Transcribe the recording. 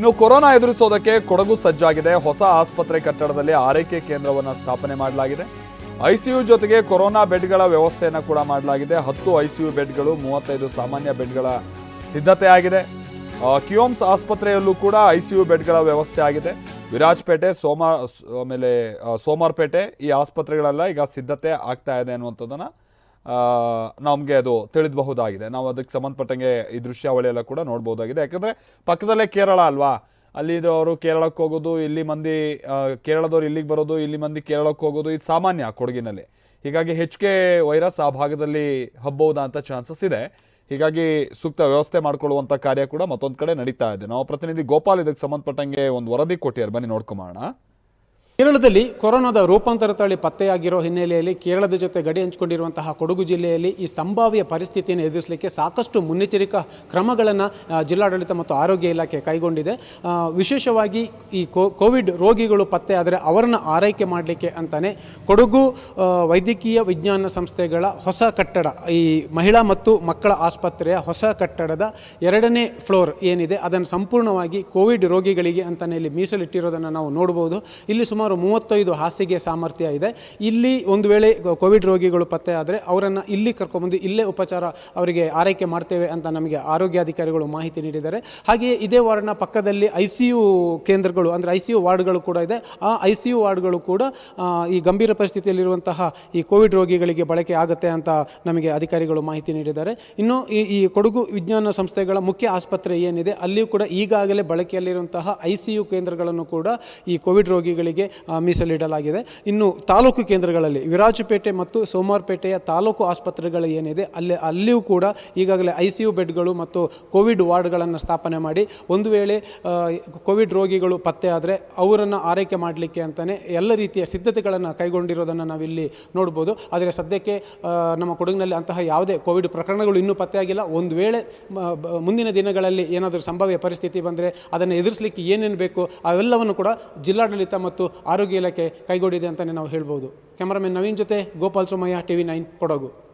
ಇನ್ನು ಕೊರೋನಾ ಎದುರಿಸೋದಕ್ಕೆ ಕೊಡಗು ಸಜ್ಜಾಗಿದೆ. ಹೊಸ ಆಸ್ಪತ್ರೆ ಕಟ್ಟಡದಲ್ಲಿ ಆರೈಕೆ ಕೇಂದ್ರವನ್ನು ಸ್ಥಾಪನೆ ಮಾಡಲಾಗಿದೆ. ಐಸಿಯು ಜೊತೆಗೆ ಕೊರೋನಾ ಬೆಡ್ಗಳ ವ್ಯವಸ್ಥೆಯನ್ನು ಕೂಡ ಮಾಡಲಾಗಿದೆ. ಹತ್ತು ಐಸಿಯು ಬೆಡ್ಗಳು, ಮೂವತ್ತೈದು ಸಾಮಾನ್ಯ ಬೆಡ್ಗಳ ಸಿದ್ಧತೆ ಆಗಿದೆ ಕಿಯೋಮ್ಸ್ ಆಸ್ಪತ್ರೆಯಲ್ಲೂ ಕೂಡ ಐಸಿಯು ಬೆಡ್ಗಳ ವ್ಯವಸ್ಥೆ ಆಗಿದೆ. ವಿರಾಜ್ಪೇಟೆ, ಸೋಮ ಆಮೇಲೆ ಸೋಮಾರ್ಪೇಟೆ ಈ ಆಸ್ಪತ್ರೆಗಳೆಲ್ಲ ಈಗ ಸಿದ್ಧತೆ ಆಗ್ತಾ ಇದೆ ಅನ್ನುವಂಥದ್ದನ್ನು ನಮಗೆ ಅದು ತಿಳಿದಬಹುದಾಗಿದೆ. ನಾವು ಅದಕ್ಕೆ ಸಂಬಂಧಪಟ್ಟಂಗೆ ಈ ದೃಶ್ಯಾವಳಿ ಎಲ್ಲ ಕೂಡ ನೋಡ್ಬೋದಾಗಿದೆ ಯಾಕಂದರೆ ಪಕ್ಕದಲ್ಲೇ ಕೇರಳ ಅಲ್ವಾ? ಅಲ್ಲಿ ಅವರು ಕೇರಳಕ್ಕೆ ಹೋಗೋದು, ಇಲ್ಲಿ ಮಂದಿ ಕೇರಳದವ್ರು ಇಲ್ಲಿಗೆ ಬರೋದು, ಇಲ್ಲಿ ಮಂದಿ ಕೇರಳಕ್ಕೆ ಹೋಗೋದು, ಇದು ಸಾಮಾನ್ಯ ಕೊಡಗಿನಲ್ಲಿ. ಹೀಗಾಗಿ ಕೆ ವೈರಸ್ ಆ ಭಾಗದಲ್ಲಿ ಹಬ್ಬಹುದಾ ಅಂತ ಚಾನ್ಸಸ್ ಇದೆ. ಹೀಗಾಗಿ ಸೂಕ್ತ ವ್ಯವಸ್ಥೆ ಮಾಡಿಕೊಳ್ಳುವಂಥ ಕಾರ್ಯ ಕೂಡ ಮತ್ತೊಂದು ಕಡೆ ನಡೀತಾ ಇದೆ. ನಾವು ಪ್ರತಿನಿಧಿ ಗೋಪಾಲ್ ಇದಕ್ಕೆ ಸಂಬಂಧಪಟ್ಟಂಗೆ ಒಂದು ವರದಿ ಕೊಟ್ಟಿದ್ದಾರೆ. ಬನ್ನಿ ನೋಡ್ಕೊಂಬೋಣ ಕೇರಳದಲ್ಲಿ ಕೊರೋನಾದ ರೂಪಾಂತರ ತಳಿ ಪತ್ತೆಯಾಗಿರೋ ಹಿನ್ನೆಲೆಯಲ್ಲಿ ಕೇರಳದ ಜೊತೆ ಗಡಿ ಹಂಚಿಕೊಂಡಿರುವಂತಹ ಕೊಡಗು ಜಿಲ್ಲೆಯಲ್ಲಿ ಈ ಸಂಭಾವ್ಯ ಪರಿಸ್ಥಿತಿಯನ್ನು ಎದುರಿಸಲಿಕ್ಕೆ ಸಾಕಷ್ಟು ಮುನ್ನೆಚ್ಚರಿಕಾ ಕ್ರಮಗಳನ್ನು ಜಿಲ್ಲಾಡಳಿತ ಮತ್ತು ಆರೋಗ್ಯ ಇಲಾಖೆ ಕೈಗೊಂಡಿದೆ. ವಿಶೇಷವಾಗಿ ಈ ಕೋವಿಡ್ ರೋಗಿಗಳು ಪತ್ತೆ ಆದರೆ ಅವರನ್ನು ಆರೈಕೆ ಮಾಡಲಿಕ್ಕೆ ಅಂತಲೇ ಕೊಡಗು ವೈದ್ಯಕೀಯ ವಿಜ್ಞಾನ ಸಂಸ್ಥೆಗಳ ಹೊಸ ಕಟ್ಟಡ, ಈ ಮಹಿಳಾ ಮತ್ತು ಮಕ್ಕಳ ಆಸ್ಪತ್ರೆಯ ಹೊಸ ಕಟ್ಟಡದ ಎರಡನೇ ಫ್ಲೋರ್ ಏನಿದೆ, ಅದನ್ನು ಸಂಪೂರ್ಣವಾಗಿ ಕೋವಿಡ್ ರೋಗಿಗಳಿಗೆ ಅಂತಲೇ ಇಲ್ಲಿ ಮೀಸಲಿಟ್ಟಿರೋದನ್ನು ನಾವು ನೋಡ್ಬೋದು. ಇಲ್ಲಿ ಸುಮಾರು ಮೂವತ್ತೈದು ಹಾಸಿಗೆ ಸಾಮರ್ಥ್ಯ ಇದೆ. ಇಲ್ಲಿ ಒಂದು ವೇಳೆ ಕೋವಿಡ್ ರೋಗಿಗಳು ಪತ್ತೆ ಆದರೆ ಅವರನ್ನು ಇಲ್ಲಿ ಕರ್ಕೊಂಬಂದು ಇಲ್ಲೇ ಉಪಚಾರ ಅವರಿಗೆ ಆರೈಕೆ ಮಾಡ್ತೇವೆ ಅಂತ ನಮಗೆ ಆರೋಗ್ಯಾಧಿಕಾರಿಗಳು ಮಾಹಿತಿ ನೀಡಿದ್ದಾರೆ. ಹಾಗೆಯೇ ಇದೇ ವಾರ್ಡ್ನ ಪಕ್ಕದಲ್ಲಿ ಐ ಸಿ ಯು ಕೇಂದ್ರಗಳು ಅಂದರೆ ಐ ಸಿ ಯು ವಾರ್ಡ್ಗಳು ಕೂಡ ಇದೆ. ಆ ಐ ಸಿ ಯು ವಾರ್ಡ್ಗಳು ಕೂಡ ಈ ಗಂಭೀರ ಪರಿಸ್ಥಿತಿಯಲ್ಲಿರುವಂತಹ ಈ ಕೋವಿಡ್ ರೋಗಿಗಳಿಗೆ ಬಳಕೆ ಆಗುತ್ತೆ ಅಂತ ನಮಗೆ ಅಧಿಕಾರಿಗಳು ಮಾಹಿತಿ ನೀಡಿದ್ದಾರೆ. ಇನ್ನು ಈ ಕೊಡಗು ವಿಜ್ಞಾನ ಸಂಸ್ಥೆಗಳ ಮುಖ್ಯ ಆಸ್ಪತ್ರೆ ಏನಿದೆ, ಅಲ್ಲಿಯೂ ಕೂಡ ಈಗಾಗಲೇ ಬಳಕೆಯಲ್ಲಿರುವಂತಹ ಐ ಸಿ ಯು ಕೇಂದ್ರಗಳನ್ನು ಕೂಡ ಈ ಕೋವಿಡ್ ರೋಗಿಗಳಿಗೆ ಮೀಸಲಿಡಲಾಗಿದೆ. ಇನ್ನು ತಾಲೂಕು ಕೇಂದ್ರಗಳಲ್ಲಿ ವಿರಾಜಪೇಟೆ ಮತ್ತು ಸೋಮವಾರಪೇಟೆಯ ತಾಲೂಕು ಆಸ್ಪತ್ರೆಗಳು ಏನಿದೆ, ಅಲ್ಲಿ, ಅಲ್ಲಿಯೂ ಕೂಡ ಈಗಾಗಲೇ ಐ ಸಿ ಯು ಬೆಡ್ಗಳು ಮತ್ತು ಕೋವಿಡ್ ವಾರ್ಡ್ಗಳನ್ನು ಸ್ಥಾಪನೆ ಮಾಡಿ, ಒಂದು ವೇಳೆ ಕೋವಿಡ್ ರೋಗಿಗಳು ಪತ್ತೆ ಆದರೆ ಅವರನ್ನು ಆರೈಕೆ ಮಾಡಲಿಕ್ಕೆ ಅಂತಲೇ ಎಲ್ಲ ರೀತಿಯ ಸಿದ್ಧತೆಗಳನ್ನು ಕೈಗೊಂಡಿರೋದನ್ನು ನಾವಿಲ್ಲಿ ನೋಡ್ಬೋದು. ಆದರೆ ಸದ್ಯಕ್ಕೆ ನಮ್ಮ ಕೊಡಗಿನಲ್ಲಿ ಅಂತಹ ಯಾವುದೇ ಕೋವಿಡ್ ಪ್ರಕರಣಗಳು ಇನ್ನೂ ಪತ್ತೆಯಾಗಿಲ್ಲ ಒಂದು ವೇಳೆ ಮುಂದಿನ ದಿನಗಳಲ್ಲಿ ಏನಾದರೂ ಸಂಭಾವ್ಯ ಪರಿಸ್ಥಿತಿ ಬಂದರೆ ಅದನ್ನು ಎದುರಿಸಲಿಕ್ಕೆ ಏನೇನು ಬೇಕು, ಅವೆಲ್ಲವನ್ನು ಕೂಡ ಜಿಲ್ಲಾಡಳಿತ ಮತ್ತು ಆರೋಗ್ಯ ಇಲಾಖೆ ಕೈಗೊಂಡಿದೆ ಅಂತಲೇ ನಾವು ಹೇಳ್ಬೋದು. ಕ್ಯಾಮರಾಮನ್ ನವೀನ್ ಜೊತೆ Gopal Somaiah T V nine Kodagu.